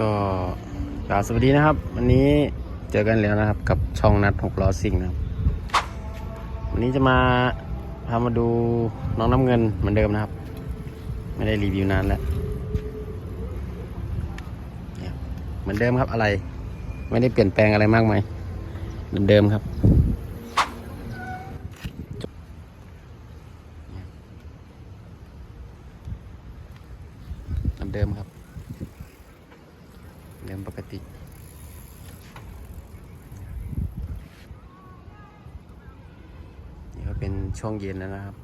ก็กราบสวัสดีนะครับ วันนี้เจอกันแล้วนะครับ กับช่องนัดหกล้อซิ่งนะครับ วันนี้จะมาพามาดูน้องน้ำเงินเหมือนเดิมนะครับ ไม่ได้รีวิวนานแล้วเหมือนเดิมครับอะไร ไม่ได้เปลี่ยนแปลงอะไรมากมายเหมือนเดิมครับเหมือนเดิมครับ เดิมปกติ นี่ก็เป็น ช่วงเย็นแล้วนะครับ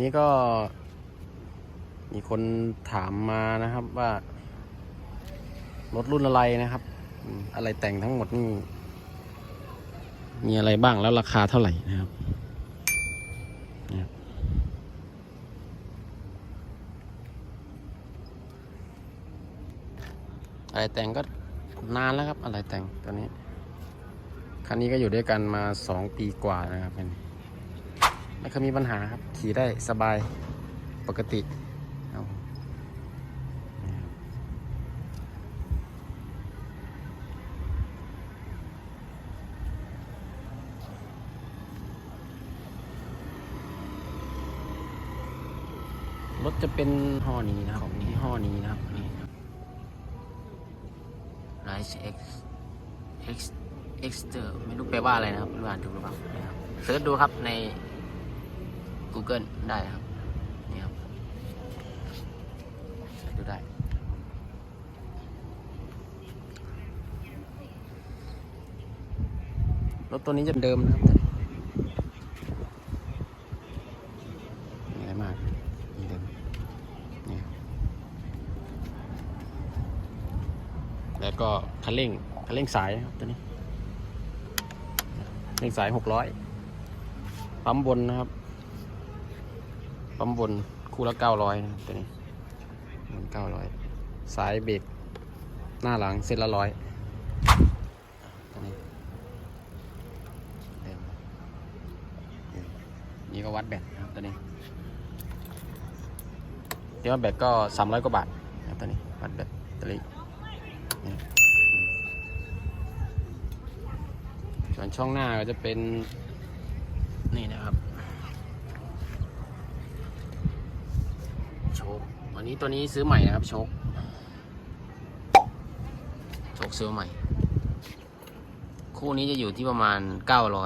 นี่ก็ มีคนถามมานะครับว่า รถรุ่นอะไรนะครับ อะไรแต่งทั้งหมดนี่ มีอะไรบ้างแล้วราคาเท่าไหร่นะครับ อะไรแต่งก็นานแล้วครับอะไรแต่งตัวนี้ คันนี้ก็อยู่ด้วยกันมาสองปีกว่านะครับคันนี้ไม่เคยมีปัญหาครับ ขี่ได้สบายปกติครับผมนี่ครับรถจะเป็นห่อนี้นะครับของนี้ห่อนี้นะครับ Price X X Xter ไม่รู้แปลว่าอะไรนะครับไม่รู้อ่านถูกหรือเปล่านะครับเสิร์ชดูครับใน Google ได้ครับนี่ครับดูได้ รถตัวนี้จะเดิมนะครับไม่อะไรมากนี่เดิมนี่ครับ แล้วก็ คันเร่งคันเร่งสายครับตัวนี้เร่งสายหกร้อยปั๊มบนนะครับปั๊มบนคู่ละเก้าร้อยตัวนี้เก้าร้อยสายเบรกหน้าหลังเส้นละร้อยตัวนี้เนี่ก็วัดแบตนะครับตัวนี้เที่วัดแบตก็สามร้อยกว่าบาทนะครับตัวนี้วัดแบตตัวนี้ ส่วน ช่องหน้าก็จะเป็นนี่นะครับโชควันนี้ตัวนี้ซื้อใหม่นะครับโชคโชคซื้อใหม่ คู่นี้จะอยู่ที่ประมาณ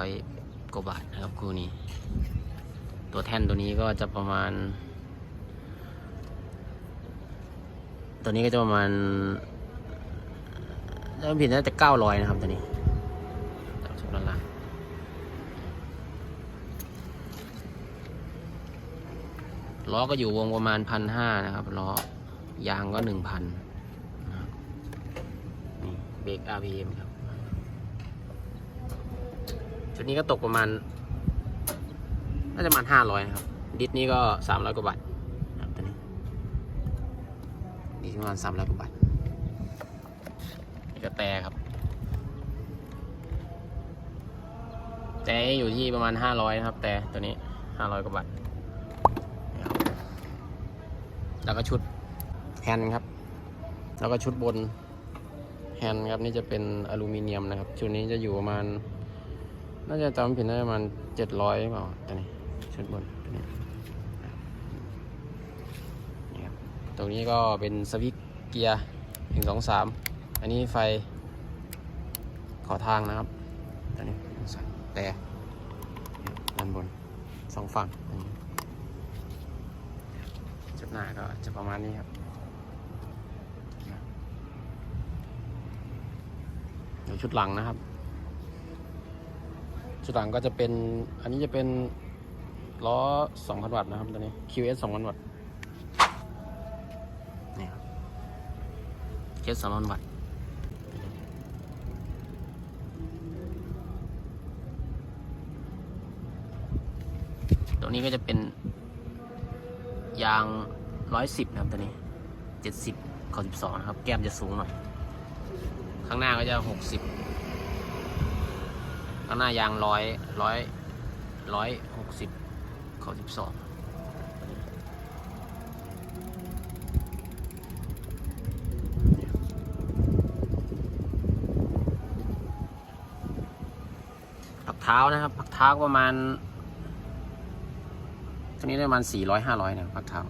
900กว่าบาทนะครับคู่นี้ ตัวแท่นตัวนี้ก็จะประมาณ ตัวนี้ก็จะประมาณถ้าผิดน่าจะเก้าร้อยนะครับตัวนี้ตามชุดด้านล่าง ล้อก็อยู่วงประมาณพันห้านะครับล้อยางก็หนึ่งพันนี่เบรก RPM ครับชุดนี้ก็ตกประมาณน่าจะประมาณห้าร้อยครับ ดิสนี้ก็สามร้อยกว่าบาทนะครับตัวนี้ดิสประมาณสามร้อยกว่าบาทนี่ก็แต่ครับ แต่อยู่ที่ประมาณห้าร้อยนะครับ แต่ตัวนี้ห้าร้อยกว่าบาทนี่ครับ แล้วก็ชุดแฮนด์ครับ แล้วก็ชุดบนแฮนด์ครับนี่จะเป็นอลูมิเนียมนะครับ ชุดนี้จะอยู่ประมาณ น่าจะจำผิดน่าจะประมาณเจ็ดร้อยเปล่าตัวนี้ชุดบนตัวนี้นี่ครับตรงนี้ก็เป็นสวิตช์เกียร์หนึ่งสองสามอันนี้ไฟขอทางนะครับตัวนี้แต่ด้านบนสองฝั่งอันนี้ หน้าก็จะประมาณนี้ครับเดี๋ยวชุดหลังนะครับ ชุดหลังก็จะเป็น อันนี้จะเป็นล้อ 2,000 วัตต์นะครับตัวนี้ QS 2,000 วัตต์นี่ครับ QS 2,000 วัตต์ตรงนี้ก็จะเป็นยาง ร้อยสิบนะครับตัวนี้เจ็ดสิบขอสิบสองนะครับ แก้มจะสูงหน่อย ข้างหน้าก็จะหกสิบข้างหน้ายางร้อยร้อยร้อยหกสิบเขาสิบสองผักเท้านะครับผักเท้าประมาณตัวนี้ประมาณสี่ร้อยห้าร้อยนะผักเท้า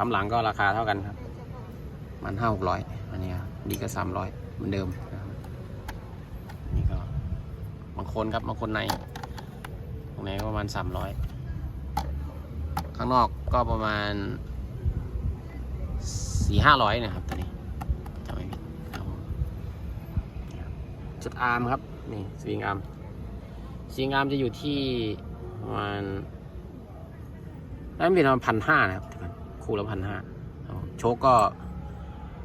ปั๊มหลังก็ราคาเท่ากันครับ มันห้าหกร้อยอันนี้ครับนี่ก็สามร้อยเหมือนเดิมนะครับนี่ก็บางคนครับบางคนในตรงไหนก็ประมาณสามร้อยข้างนอกก็ประมาณสี่ห้าร้อยนะครับตัวนี้จำไม่ผิดครับจุดอาร์มครับนี่สวิงอาร์มสวิงอาร์มจะอยู่ที่ประมาณนั่นเป็นประมาณพันห้านะครับ คู่ละพันห้าโชคก็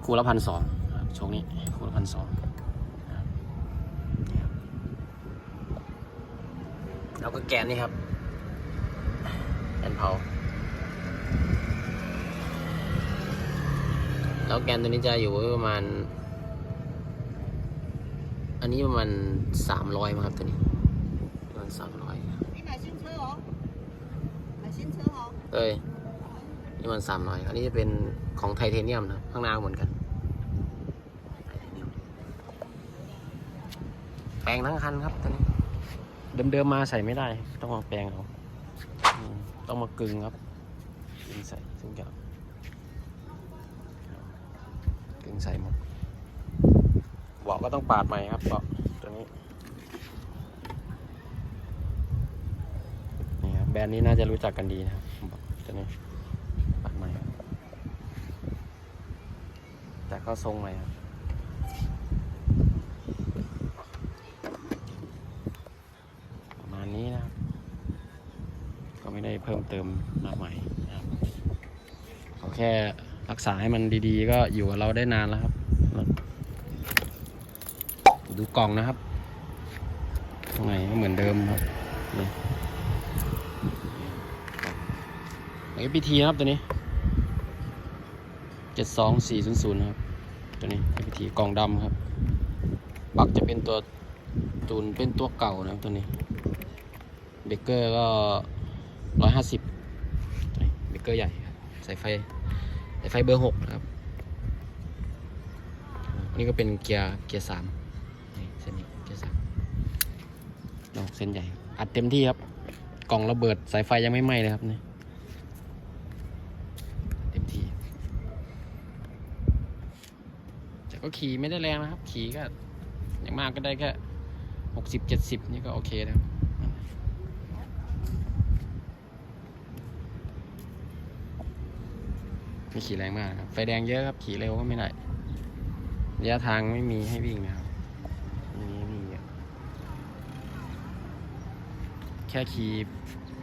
คู่ละพันสองโชคนี้คู่ละพันสองแล้วก็แกนนี่ครับแกนเผา แล้วแกนตัวนี้จะอยู่ไว้ประมาณ อันนี้ประมาณสามร้อยมั้งครับตัวนี้ประมาณสามร้อย 你买新车哦，买新车哦。 เอ้ย นี่มันสามร้อยอันนี้จะเป็นของไทเทเนียมนะข้างหน้าเหมือนกัน แปลงทั้งคันครับตอนนี้เดิมๆมาใส่ไม่ได้ ต้องมาแปลงเอาต้องมากึงครับกึงใส่ซึ่งจะกึงใส่หมดเบาะก็ต้องปาดใหม่ครับเบาะตัวนี้นี่ครับแบรนด์นี้น่าจะรู้จักกันดีนะครับตัวนี้ปาดใหม่ครับ แต่ก็ทรงใหม่ครับประมาณนี้นะครับ ก็ไม่ได้เพิ่มเติมมากมายนะครับเขอแค่รักษาให้มันดีๆ ก็อยู่กับเราได้นานแล้วครับ ดูกล่องนะครับข้างในก็เหมือนเดิมครับนี่เอพีทีนะครับตัวนี้เจ็ดสองสี่ศูนย์ศูนย์นะครับ ตัวนี้เอพีทีกล่องดำครับปลักจะเป็นตัวตูนเป็นตัวเก่านะครับตัวนี้เบเกอร์ก็ร้อยห้าสิบเบเกอร์ใหญ่ครับสายไฟสายไฟเบอร์หกนะครับอันนี้ก็เป็นเกียร์เกียร์สามเส้นนี้เกียร์สามดอกเส้นใหญ่อัดเต็มที่ครับ กล่องระเบิดสายไฟยังไม่ไหม้เลยครับเนี่เต็มที่แต่ ก็ขี่ไม่ได้แรงนะครับ ขี่ก็อย่างมากก็ได้แค่หกสิบเจ็ดสิบนี่ก็โอเคแล้วไม่ขี่แรงมากครับ ไฟแดงเยอะครับ ขี่เร็วก็ไม่ได้ระยะทางไม่มีให้วิ่งนะครับไม่มีให้วิ่งแค่ขี่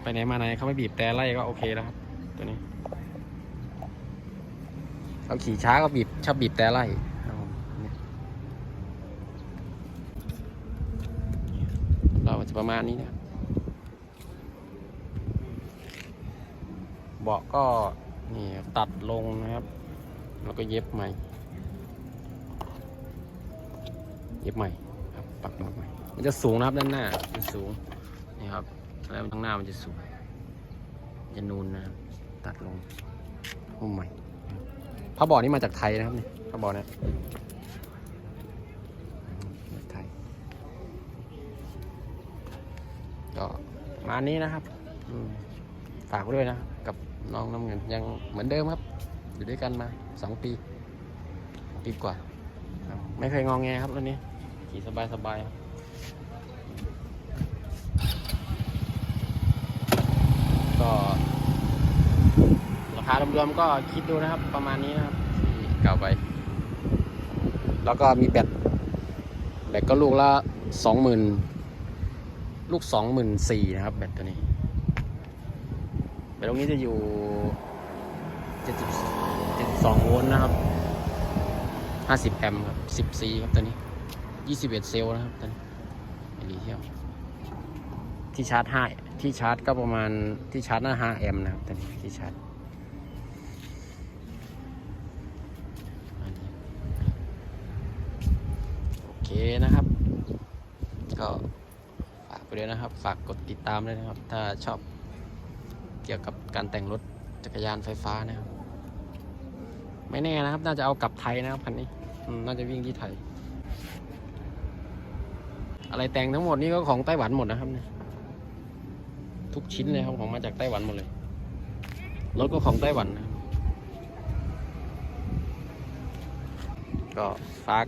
ไปไหนมาไหนเขาไม่บีบแต่ไล่ก็โอเคแล้วครับ ตัวนี้เขาขี่ช้าก็บีบชอบบีบแต่ไล่ครับผมเนี่ยเราจะ ประมาณนี้นะเบาะก็นี่ตัดลงนะครับ แล้วก็เย็บใหม่ เย็บใหม่ครับปักมาใหม่ มันจะสูงนะครับด้านหน้ามันสูงนี่ครับแล้วข้างหน้ามันจะสูงจะนูนนะครับตัดลงหุ้มใหม่ผ้าบ่อนี่มาจากไทยนะครับนี่ผ้าบ่อเนี่ยมาจากไทย ก็มานี้นะครับฝากด้วยนะ กับน้องน้ำเงินยังเหมือนเดิมครับ อยู่ด้วยกันมาสองปีปีกว่า ไม่เคยงองแงครับรถนี้ขี่สบายสบายครับก็ราคารวมๆก็คิดดูนะครับ ประมาณนี้นะครับที่เก่าไป แล้วก็มีแบตแบตก็ลูกละสองหมื่น ลูกสองหมื่นสี่นะครับ แบตตัวนี้แบตตรงนี้จะอยู่เจ็ดสิบเจ็ดสองโวลต์นะครับห้าสิบแอมป์ครับสิบซีครับตัวนี้ยี่สิบเอ็ดเซลล์นะครับตัวนี้ลิเที่ยมที่ชาร์จห้าที่ชาร์จก็ประมาณที่ชาร์จน้าห้าแอมป์นะครับตัวนี้ที่ชาร์จโอเคนะครับ ก็ ไปด้วยนะครับ ฝากกดติดตามด้วยนะครับ ถ้าชอบเกี่ยวกับการแต่งรถจักรยานไฟฟ้านะครับ ไม่แน่นะครับ น่าจะเอากลับไทยนะครับคันนี้น่าจะวิ่งที่ไทย อะไรแต่งทั้งหมดนี่ก็ของไต้หวันหมดนะครับเนี่ยทุกชิ้นเลยครับของมาจากไต้หวันหมดเลยรถก็ของไต้หวันนะก็ฝาก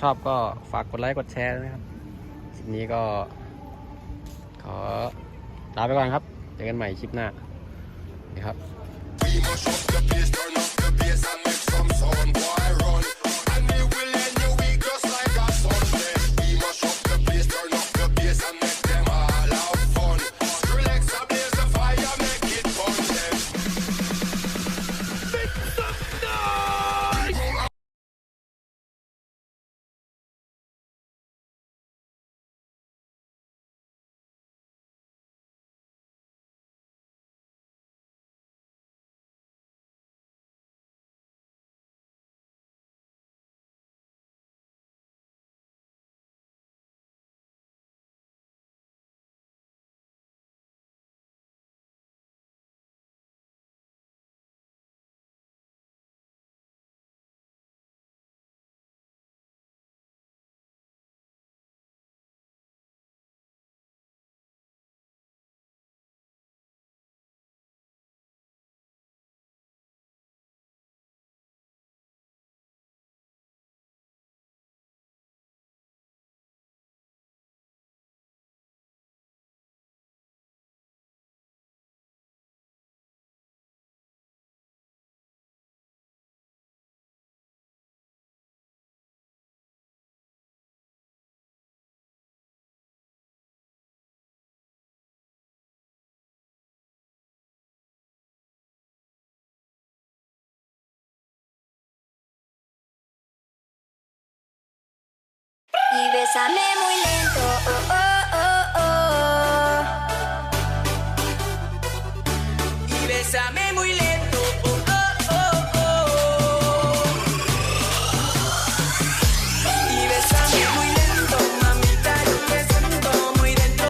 ชอบก็ฝากกดไลค์กดแชร์ด้วยนะครับ ลิปนี้ก็ ขอลาไปก่อนครับเจอกันใหม่คลิปหน้านะครับ Bésame muy lento, oh, oh, oh, oh. Y bésame.